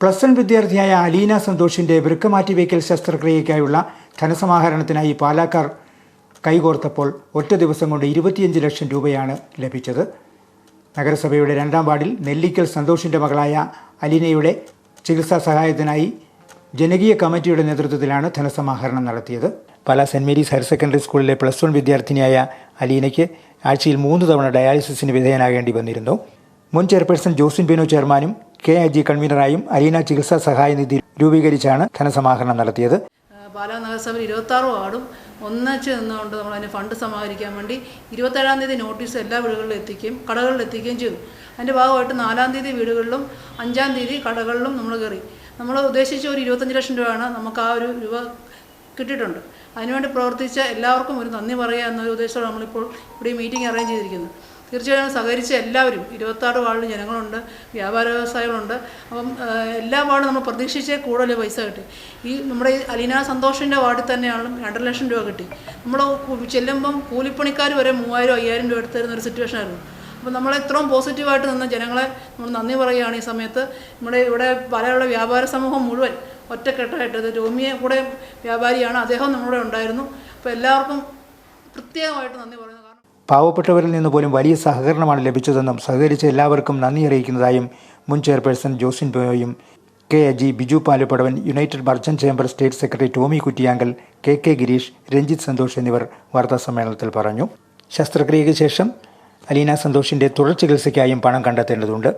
Plus one വിദ്യാർത്ഥിയായ അലീന സന്തോഷിന്റെ വൃക്ക മാറ്റിവയ്ക്കൽ ശസ്ത്രക്രിയയ്ക്കായുള്ള ധനസമാഹരണത്തിനായി പാലാക്കാർ കൈകോർത്തപ്പോൾ ഒറ്റ ദിവസം കൊണ്ട് ഇരുപത്തിയഞ്ച് ലക്ഷം രൂപയാണ് ലഭിച്ചത്. നഗരസഭയുടെ രണ്ടാം വാർഡിൽ നെല്ലിക്കൽ സന്തോഷിന്റെ മകളായ അലീനയുടെ ചികിത്സാ സഹായത്തിനായി ജനകീയ കമ്മിറ്റിയുടെ നേതൃത്വത്തിലാണ് ധനസമാഹരണം നടത്തിയത്. പല സെന്റ് മേരീസ് ഹയർ സെക്കൻഡറി സ്കൂളിലെ പ്ലസ് വൺ വിദ്യാർത്ഥിനിയായ അലീനയ്ക്ക് ആഴ്ചയിൽ മൂന്ന് തവണ ഡയാലിസിസിന് വിധേയനാകേണ്ടി വന്നിരുന്നു. മുൻ ചെയർപേഴ്സൺ ജോസിൻ ബിനോ ചെയർമാനും കെ ഐ ജി കൺവീനറായും അലീന ചികിത്സാ സഹായ നിധി രൂപീകരിച്ചാണ് ധനസമാഹരണം നടത്തിയത്. പാലാ നഗരസഭയിൽ ഇരുപത്തി ആറ് വാർഡും ഒന്നിച്ച് നിന്നുകൊണ്ട് നമ്മൾ അതിന് ഫണ്ട് സമാഹരിക്കാൻ വേണ്ടി ഇരുപത്തേഴാം തീയതി നോട്ടീസ് എല്ലാ വീടുകളിലും എത്തിക്കുകയും കടകളിൽ എത്തിക്കുകയും ചെയ്തു. അതിന്റെ ഭാഗമായിട്ട് നാലാം തീയതി വീടുകളിലും അഞ്ചാം തീയതി കടകളിലും നമ്മൾ കയറി. നമ്മൾ ഉദ്ദേശിച്ച ഒരു ഇരുപത്തഞ്ച് ലക്ഷം രൂപയാണ് നമുക്ക് ആ ഒരു രൂപ കിട്ടിയിട്ടുണ്ട്. അതിനുവേണ്ടി പ്രവർത്തിച്ച എല്ലാവർക്കും ഒരു നന്ദി പറയുക എന്നൊരു ഉദ്ദേശത്തോടെ നമ്മളിപ്പോൾ ഇവിടെ മീറ്റിംഗ് അറേഞ്ച് ചെയ്തിരിക്കുന്നത് തീർച്ചയായും സഹകരിച്ച എല്ലാവരും ഇരുപത്താറ് വാർഡിൽ ജനങ്ങളുണ്ട് വ്യാപാര വ്യവസായങ്ങളുണ്ട് അപ്പം എല്ലാ വാർഡും നമ്മൾ പ്രതീക്ഷിച്ചേ കൂടുതൽ പൈസ കിട്ടി. ഈ നമ്മുടെ ഈ അലീന സന്തോഷിന്റെ വാർഡിൽ തന്നെയാണ് രണ്ടര ലക്ഷം രൂപ കിട്ടി. നമ്മൾ ചെല്ലുമ്പം കൂലിപ്പണിക്കാർ വരെ മൂവായിരം അയ്യായിരം രൂപ എടുത്തു തരുന്ന ഒരു സിറ്റുവേഷൻ ആയിരുന്നു. അപ്പോൾ നമ്മൾ ഇത്രയും പോസിറ്റീവായിട്ട് നിന്ന് ജനങ്ങളെ നമ്മൾ നന്ദി പറയുകയാണ് ഈ സമയത്ത്. നമ്മുടെ ഇവിടെ പലയുള്ള വ്യാപാര സമൂഹം മുഴുവൻ ഒറ്റക്കെട്ടായിട്ട് രോമിയെ കൂടെ വ്യാപാരിയാണ്. അദ്ദേഹം നമ്മുടെ ഉണ്ടായിരുന്നു. അപ്പോൾ എല്ലാവർക്കും പ്രത്യേകമായിട്ട് നന്ദി പറയുന്നു പാവപ്പെട്ടവരിൽ നിന്ന് പോലും വലിയ സഹകരണമാണ് ലഭിച്ചതെന്നും സഹകരിച്ച എല്ലാവർക്കും നന്ദി അറിയിക്കുന്നതായും മുൻ chairperson Josin ബോയും K Aji Biju Palupadavan united merchant chamber state secretary Tomy Kuttiyankal K K Gireesh Ranjith Santhosh എന്നിവർ വാർത്താ സമ്മേളനത്തിൽ പറഞ്ഞു. ശസ്ത്രക്രിയയ്ക്ക് ശേഷം അലീന സന്തോഷിന്റെ തുടർ ചികിത്സയ്ക്കായും പണം കണ്ടെത്തേണ്ടതുണ്ട്.